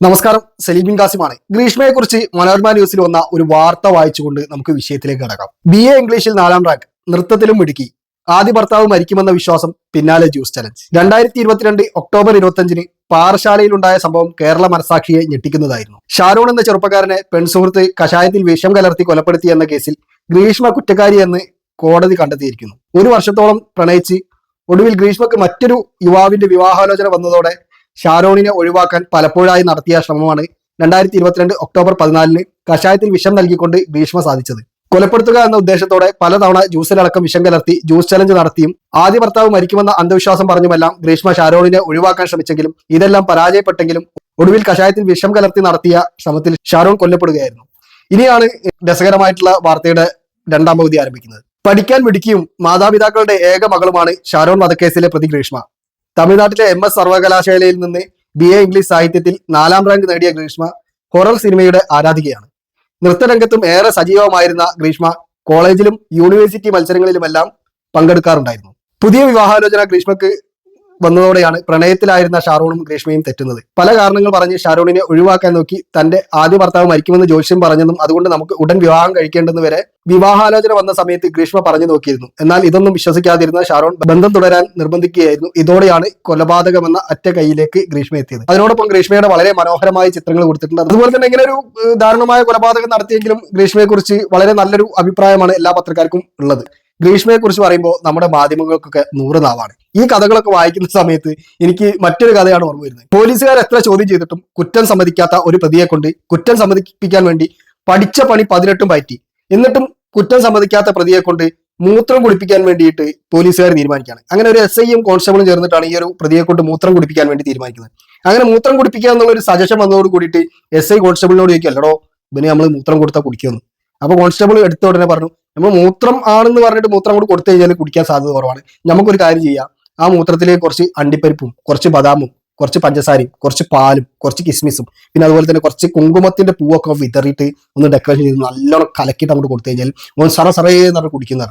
നമസ്കാരം സലീബിൻ കാസിമാണ് ഗ്രീഷ്മയെ കുറിച്ച് മനോരമ ന്യൂസിൽ വന്ന ഒരു വാർത്ത വായിച്ചുകൊണ്ട് നമുക്ക് വിഷയത്തിലേക്ക് കടക്കാം. ബി എ ഇംഗ്ലീഷിൽ നാലാം റാങ്ക് നൃത്തത്തിലും മിടുക്കി. ആദ്യ ഭർത്താവ് മരിക്കുമെന്ന വിശ്വാസം പിന്നാലെ ജ്യൂസ് ചലഞ്ച്. രണ്ടായിരത്തി ഇരുപത്തിരണ്ട് ഒക്ടോബർ ഇരുപത്തിയഞ്ചിന് പാറശാലയിലുണ്ടായ സംഭവം കേരള മനസാക്ഷിയെ ഞെട്ടിക്കുന്നതായിരുന്നു. ഷാരൂൺ എന്ന ചെറുപ്പക്കാരനെ പെൺസുഹൃത്ത് കഷായത്തിൽ വിഷം കലർത്തി കൊലപ്പെടുത്തി എന്ന കേസിൽ ഗ്രീഷ്മ കുറ്റക്കാരിയെന്ന് കോടതി കണ്ടെത്തിയിരിക്കുന്നു. ഒരു വർഷത്തോളം പ്രണയിച്ച് ഒടുവിൽ ഗ്രീഷ്മക്ക് മറ്റൊരു യുവാവിന്റെ വിവാഹാലോചന വന്നതോടെ ഷാരോണിനെ ഒഴിവാക്കാൻ പലപ്പോഴായി നടത്തിയ ശ്രമമാണ് രണ്ടായിരത്തി ഇരുപത്തിരണ്ട് ഒക്ടോബർ പതിനാലിന് കഷായത്തിൽ വിഷം നൽകിക്കൊണ്ട് ഭീഷ്മ സാധിച്ചത്. കൊലപ്പെടുത്തുക എന്ന ഉദ്ദേശത്തോടെ പലതവണ ജ്യൂസിലടക്കം വിഷം കലർത്തി ജ്യൂസ് ചലഞ്ച് നടത്തിയും ആദ്യ ഭർത്താവ് മരിക്കുമെന്ന അന്ധവിശ്വാസം പറഞ്ഞുമെല്ലാം ഗ്രീഷ്മ ഷാരോണിനെ ഒഴിവാക്കാൻ ശ്രമിച്ചെങ്കിലും ഇതെല്ലാം പരാജയപ്പെട്ടെങ്കിലും ഒടുവിൽ കഷായത്തിൽ വിഷം കലർത്തി നടത്തിയ ശ്രമത്തിൽ ഷാരോൺ കൊല്ലപ്പെടുകയായിരുന്നു. ഇനിയാണ് രസകരമായിട്ടുള്ള വാർത്തയുടെ രണ്ടാം പകുതി ആരംഭിക്കുന്നത്. പഠിക്കാൻ മിടുക്കിയും മാതാപിതാക്കളുടെ ഏക മകളുമാണ് ഷാരോൺ വധക്കേസിലെ പ്രതി ഗ്രീഷ്മ തമിഴ്നാട്ടിലെ എം എസ് സർവകലാശാലയിൽ നിന്ന് ബി എ ഇംഗ്ലീഷ് സാഹിത്യത്തിൽ നാലാം റാങ്ക് നേടിയ ഗ്രീഷ്മ ഹൊറർ സിനിമയുടെ ആരാധികയാണ്. നൃത്തരംഗത്തും ഏറെ സജീവമായിരുന്ന ഗ്രീഷ്മ കോളേജിലും യൂണിവേഴ്സിറ്റി മത്സരങ്ങളിലുമെല്ലാം പങ്കെടുക്കാറുണ്ടായിരുന്നു. പുതിയ വിവാഹാലോചന ഗ്രീഷ്മക്ക് വന്നതോടെയാണ് പ്രണയത്തിലായിരുന്ന ഷാറൂണും ഗ്രീഷ്മയും തെറ്റുന്നത്. പല കാരണങ്ങൾ പറഞ്ഞ് ഷാറൂണിനെ ഒഴിവാക്കാൻ നോക്കി തന്റെ ആദ്യ ഭർത്താവ് മരിക്കുമെന്ന് ജോഷ്യം പറഞ്ഞെന്നും അതുകൊണ്ട് നമുക്ക് ഉടൻ വിവാഹം കഴിക്കേണ്ടെന്ന് വരെ വിവാഹാലോചന വന്ന സമയത്ത് ഗ്രീഷ്മ പറഞ്ഞു നോക്കിയിരുന്നു. എന്നാൽ ഇതൊന്നും വിശ്വസിക്കാതിരുന്ന ഷാറൂൺ ബന്ധം തുടരാൻ നിർബന്ധിക്കുകയായിരുന്നു. ഇതോടെയാണ് കൊലപാതകമെന്ന അറ്റ കൈയിലേക്ക് ഗ്രീഷ്മ എത്തിയത്. അതിനോടൊപ്പം ഗ്രീഷ്മയുടെ വളരെ മനോഹരമായ ചിത്രങ്ങൾ കൊടുത്തിട്ടുണ്ട്. അതുപോലെ തന്നെ ഇങ്ങനെ ഒരു ദാരുണമായ കൊലപാതകം നടത്തിയെങ്കിലും ഗ്രീഷ്മയെ കുറിച്ച് വളരെ നല്ലൊരു അഭിപ്രായമാണ് എല്ലാ പത്രക്കാർക്കും ഉള്ളത്. ഗ്രീഷ്മയെ കുറിച്ച് പറയുമ്പോൾ നമ്മുടെ മാധ്യമങ്ങൾക്കൊക്കെ നൂറ് നാവാണ്. ഈ കഥകളൊക്കെ വായിക്കുന്ന സമയത്ത് എനിക്ക് മറ്റൊരു കഥയാണ് ഓർമ്മ വരുന്നത്. പോലീസുകാർ എത്ര ചോദ്യം ചെയ്തിട്ടും കുറ്റം സമ്മതിക്കാത്ത ഒരു പ്രതിയെ കൊണ്ട് കുറ്റം സമ്മതിപ്പിക്കാൻ വേണ്ടി പഠിച്ച പണി പതിനെട്ടും പറ്റി എന്നിട്ടും കുറ്റം സമ്മതിക്കാത്ത പ്രതിയെ കൊണ്ട് മൂത്രം കുടിപ്പിക്കാൻ വേണ്ടിയിട്ട് പോലീസുകാർ തീരുമാനിക്കുകയാണ്. അങ്ങനെ ഒരു എസ് ഐയും കോൺസ്റ്റബിളും ചേർന്നിട്ടാണ് ഈ ഒരു പ്രതിയെ കൊണ്ട് മൂത്രം കുടിപ്പിക്കാൻ വേണ്ടി തീരുമാനിക്കുന്നത്. അങ്ങനെ മൂത്രം കുടിപ്പിക്കുക എന്നുള്ള ഒരു സജഷൻ വന്നതോട് കൂടിയിട്ട് എസ് ഐ കോൺസ്റ്റബിളിനോട് ചോദിക്കും അല്ലടോ ഇവന് നമ്മൾ മൂത്രം കൊടുത്താൽ കുടിക്കുമെന്ന്. അപ്പൊ കോൺസ്റ്റബിൾ എടുത്ത ഉടനെ പറഞ്ഞു നമ്മൾ മൂത്രം ആണെന്ന് പറഞ്ഞിട്ട് മൂത്രം കൂടി കൊടുത്തു കഴിഞ്ഞാൽ കുടിക്കാൻ സാധ്യത കുറവാണ്. നമുക്കൊരു കാര്യം ചെയ്യാം. ആ മൂത്രത്തിലെ കുറച്ച് അണ്ടിപ്പരിപ്പും കുറച്ച് ബദാമും കുറച്ച് പഞ്ചസാരയും കുറച്ച് പാലും കുറച്ച് കിസ്മിസും പിന്നെ അതുപോലെ തന്നെ കുറച്ച് കുങ്കുമത്തിന്റെ പൂവൊക്കെ വിതറിയിട്ട് ഒന്ന് ഡെക്കറേഷൻ ചെയ്ത് നല്ലോണം കലക്കിയിട്ട് അങ്ങോട്ട് കൊടുത്തു കഴിഞ്ഞാൽ ഒന്ന് സറ സറയെന്ന് പറഞ്ഞ് കുടിക്കുന്ന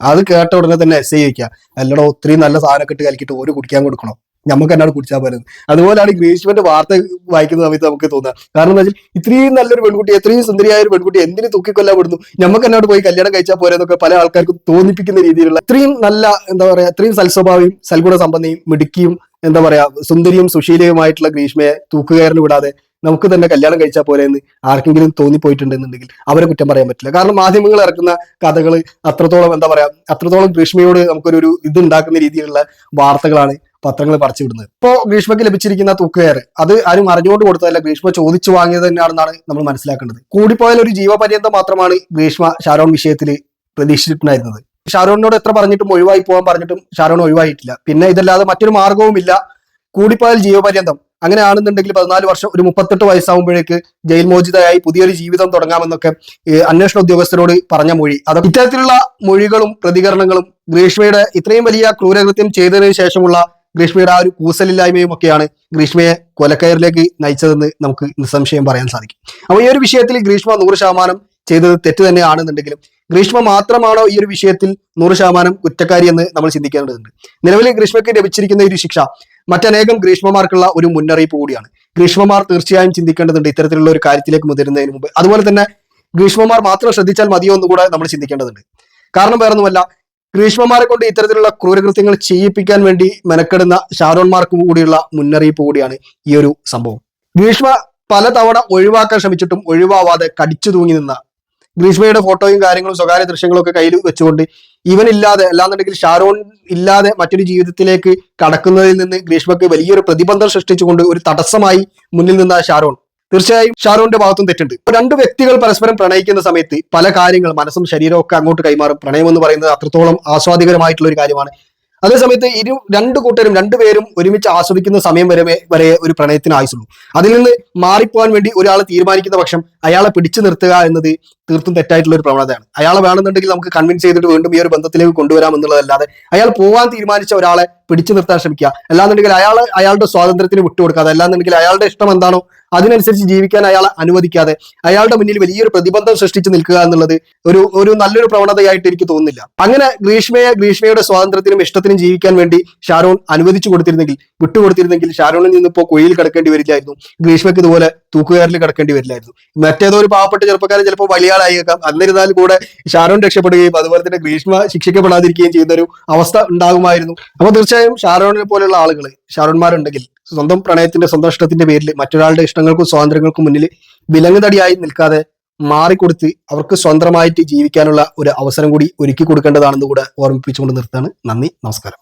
അത് കേട്ട ഉടനെ തന്നെ എസ് ഐ ചോദിക്കുക. അല്ലടോ ഒത്തിരി നല്ല സാധനമൊക്കെ ഇട്ട് കലക്കിയിട്ട് ഒരു കുടിക്കാൻ കൊടുക്കണോ? നമുക്ക് എന്നാണ് കുടിച്ചാൽ പോരുന്നത് അതുപോലെയാണ് ഗ്രീഷ്മന്റെ വാർത്ത വായിക്കുന്ന സമയത്ത് നമുക്ക് തോന്നുക കാരണം എന്താ വെച്ചാൽ ഇത്രയും നല്ലൊരു പെൺകുട്ടി എത്രയും സുന്ദരിയായ ഒരു പെൺകുട്ടി എന്തിനു തൂക്കിക്കൊല്ലപ്പെടുന്നു? നമുക്ക് എന്നോട് പോയി കല്യാണം കഴിച്ചാൽ പോരെന്നൊക്കെ പല ആൾക്കാർക്കും തോന്നിപ്പിക്കുന്ന രീതിയിലുള്ള ഇത്രയും നല്ല എന്താ പറയാ ഇത്രയും സൽസ്വഭാവിയും സൽഗുണ സമ്പന്നയും മിടുക്കിയും എന്താ പറയാ സുന്ദരിയും സുശീലയുമായിട്ടുള്ള ഗ്രീഷ്മയെ തൂക്കുകയറിന് വിടാതെ നമുക്ക് തന്നെ കല്യാണം കഴിച്ചാൽ പോലെ എന്ന് ആർക്കെങ്കിലും തോന്നിപ്പോയിട്ടുണ്ടെന്നുണ്ടെങ്കിൽ അവരെ കുറ്റം പറയാൻ പറ്റില്ല. കാരണം മാധ്യമങ്ങൾ ഇറക്കുന്ന കഥകൾ അത്രത്തോളം എന്താ പറയാ അത്രത്തോളം ഗ്രീഷ്മയോട് നമുക്കൊരു ഇത് ഉണ്ടാക്കുന്ന രീതിയിലുള്ള വാർത്തകളാണ് പത്രങ്ങൾ പറിച്ചു വിടുന്നത്. ഇപ്പോ ഗ്രീഷ്മയ്ക്ക് ലഭിച്ചിരിക്കുന്ന തൂക്കുകയർ അത് ആരും അറിഞ്ഞുകൊണ്ട് കൊടുത്തതല്ല. ഗ്രീഷ്മ ചോദിച്ചു വാങ്ങിയത് തന്നെയാണെന്നാണ് നമ്മൾ മനസ്സിലാക്കേണ്ടത്. കൂടിപ്പോയാൽ ഒരു ജീവപര്യന്തം മാത്രമാണ് ഗ്രീഷ്മ ഷാരോൺ വിഷയത്തിൽ പ്രതീക്ഷിച്ചിട്ടുണ്ടായിരുന്നത്. ഷാരോണിനോട് എത്ര പറഞ്ഞിട്ടും ഒഴിവായി പോകാൻ പറഞ്ഞിട്ടും ഷാരോൺ ഒഴിവായിട്ടില്ല. പിന്നെ ഇതല്ലാതെ മറ്റൊരു മാർഗവുമില്ല കൂടിപ്പോയാൽ ജീവപര്യന്തം. അങ്ങനെയാണെന്നുണ്ടെങ്കിൽ പതിനാല് വർഷം ഒരു മുപ്പത്തെട്ട് വയസ്സാകുമ്പോഴേക്ക് ജയിൽ മോചിതയായി പുതിയൊരു ജീവിതം തുടങ്ങാമെന്നൊക്കെ അന്വേഷണ ഉദ്യോഗസ്ഥരോട് പറഞ്ഞ മൊഴി. അത് ഇത്തരത്തിലുള്ള മൊഴികളും പ്രതികരണങ്ങളും ഗ്രീഷ്മയുടെ ഇത്രയും വലിയ ക്രൂരകൃത്യം ചെയ്തതിനു ശേഷമുള്ള ഗ്രീഷ്മയുടെ ആ ഒരു കൂസലില്ലായ്മയും ഒക്കെയാണ് ഗ്രീഷ്മയെ കൊലക്കയറിലേക്ക് നയിച്ചതെന്ന് നമുക്ക് നിസ്സംശയം പറയാൻ സാധിക്കും. അപ്പോൾ ഈ ഒരു വിഷയത്തിൽ ഗ്രീഷ്മ നൂറ് ശതമാനം ചെയ്തത് തെറ്റ് തന്നെയാണെന്നുണ്ടെങ്കിലും ഗ്രീഷ്മ മാത്രമാണോ ഈ ഒരു വിഷയത്തിൽ നൂറ് ശതമാനം കുറ്റക്കാരി എന്ന് നമ്മൾ ചിന്തിക്കേണ്ടതുണ്ട്. നിലവിൽ ഗ്രീഷ്മയ്ക്ക് ലഭിച്ചിരിക്കുന്ന ഒരു ശിക്ഷ മറ്റനേകം ഗ്രീഷ്മമാർക്കുള്ള ഒരു മുന്നറിയിപ്പ് കൂടിയാണ്. ഗ്രീഷ്മമാർ തീർച്ചയായും ചിന്തിക്കേണ്ടതുണ്ട് ഇത്തരത്തിലുള്ള ഒരു കാര്യത്തിലേക്ക് മുതിരുന്നതിന് മുമ്പ്. അതുപോലെ തന്നെ ഗ്രീഷ്മമാർ മാത്രം ശ്രദ്ധിച്ചാൽ മതിയോ എന്നുകൂടെ നമ്മൾ ചിന്തിക്കേണ്ടതുണ്ട്. കാരണം വേറൊന്നുമല്ല ഗ്രീഷ്മമാരെ കൊണ്ട് ഇത്തരത്തിലുള്ള ക്രൂരകൃത്യങ്ങൾ ചെയ്യിപ്പിക്കാൻ വേണ്ടി മെനക്കെടുന്ന ഷാരോൺമാർക്ക് കൂടിയുള്ള മുന്നറിയിപ്പ് കൂടിയാണ് ഈ ഒരു സംഭവം. ഗ്രീഷ്മ പലതവണ ഒഴിവാക്കാൻ ശ്രമിച്ചിട്ടും ഒഴിവാവാതെ കടിച്ചു തൂങ്ങി നിന്ന ഗ്രീഷ്മയുടെ ഫോട്ടോയും കാര്യങ്ങളും സ്വകാര്യ ദൃശ്യങ്ങളും ഒക്കെ കയ്യിൽ വെച്ചുകൊണ്ട് ഇവനില്ലാതെ അല്ലാന്നുണ്ടെങ്കിൽ ഷാരോൺ ഇല്ലാതെ മറ്റൊരു ജീവിതത്തിലേക്ക് കടക്കുന്നതിൽ നിന്ന് ഗ്രീഷ്മക്ക് വലിയൊരു പ്രതിബന്ധം സൃഷ്ടിച്ചുകൊണ്ട് ഒരു തടസ്സമായി മുന്നിൽ നിന്ന ഷാരോൺ തീർച്ചയായും ഷാറൂന്റെ ഭാഗത്തും തെറ്റുണ്ട്. രണ്ട് വ്യക്തികൾ പരസ്പരം പ്രണയിക്കുന്ന സമയത്ത് പല കാര്യങ്ങൾ മനസ്സും ശരീരവും ഒക്കെ അങ്ങോട്ട് കൈമാറും. പ്രണയം എന്ന് പറയുന്നത് അത്രത്തോളം ആസ്വാദികരമായിട്ടുള്ള ഒരു കാര്യമാണ്. അതേസമയത്ത് ഇരു രണ്ട് കൂട്ടരും രണ്ടുപേരും ഒരുമിച്ച് ആസ്വദിക്കുന്ന സമയം വരെ വരെ ഒരു പ്രണയത്തിന് ആയുസുള്ളൂ. അതിൽ നിന്ന് മാറിപ്പോകാൻ വേണ്ടി ഒരാൾ തീരുമാനിക്കുന്ന പക്ഷം അയാളെ പിടിച്ചു നിർത്തുക എന്നത് തീർത്തും തെറ്റായിട്ടുള്ള ഒരു പ്രവണതയാണ്. അയാളെ വേണമെന്നുണ്ടെങ്കിൽ നമുക്ക് കൺവിൻസ് ചെയ്തിട്ട് വീണ്ടും ഈ ഒരു ബന്ധത്തിലേക്ക് കൊണ്ടുവരാം എന്നുള്ളതല്ലാതെ അയാൾ പോകാൻ തീരുമാനിച്ച ഒരാളെ പിടിച്ചു നിർത്താൻ ശ്രമിക്കുക. അല്ലാന്നുണ്ടെങ്കിൽ അയാൾ അയാളുടെ സ്വാതന്ത്ര്യത്തിന് വിട്ടുകൊടുക്കാതെ അല്ലാന്നുണ്ടെങ്കിൽ അയാളുടെ ഇഷ്ടം എന്താണോ അതിനനുസരിച്ച് ജീവിക്കാൻ അയാളെ അനുവദിക്കാതെ അയാളുടെ മുന്നിൽ വലിയൊരു പ്രതിബന്ധം സൃഷ്ടിച്ചു നിൽക്കുക എന്നുള്ളത് ഒരു ഒരു നല്ലൊരു പ്രവണതയായിട്ട് എനിക്ക് തോന്നുന്നില്ല. അങ്ങനെ ഗ്രീഷ്മയെ ഗ്രീഷ്മയുടെ സ്വാതന്ത്ര്യത്തിനും ഇഷ്ടത്തിനും ജീവിക്കാൻ വേണ്ടി ഷാരോൺ അനുവദിച്ചു കൊടുത്തിരുന്നെങ്കിൽ വിട്ടുകൊടുത്തിരുന്നെങ്കിൽ ഷാരോണിൽ നിന്ന് ഇപ്പോൾ കുഴിയിൽ കിടക്കേണ്ടി വരില്ലായിരുന്നു. ഗ്രീഷ്മയ്ക്ക് ഇതുപോലെ തൂക്കുകയറിൽ കിടക്കേണ്ടി വരില്ലായിരുന്നു. മറ്റേതോ ഒരു പാവപ്പെട്ട ചെറുപ്പക്കാരൻ ചിലപ്പോൾ വലിയ ആളായേക്കാം എന്നിരുന്നാൽ കൂടെ ഷാരോൺ രക്ഷപ്പെടുകയും അതുപോലെ തന്നെ ഗ്രീഷ്മ ശിക്ഷിക്കപ്പെടാതിരിക്കുകയും ചെയ്യുന്ന ഒരു അവസ്ഥ ഉണ്ടാകുമായിരുന്നു. അപ്പൊ തീർച്ചയായും ഷാരോണിനെ പോലെയുള്ള ആളുകൾ ഷാരോൺമാരുണ്ടെങ്കിൽ സ്വന്തം പ്രണയത്തിന്റെ സ്വന്തം ഇഷ്ടത്തിന്റെ പേരിൽ മറ്റൊരാളുടെ ഇഷ്ടങ്ങൾക്കും സ്വാതന്ത്ര്യങ്ങൾക്കും മുന്നിൽ വിലങ്ങുതടിയായി നിൽക്കാതെ മാറിക്കൊടുത്ത് അവർക്ക് സ്വന്തമായിട്ട് ജീവിക്കാനുള്ള ഒരു അവസരം കൂടി ഒരുക്കി കൊടുക്കേണ്ടതാണെന്ന് കൂടെ ഓർമ്മിപ്പിച്ചുകൊണ്ട് നിർത്താണ് നന്ദി നമസ്കാരം.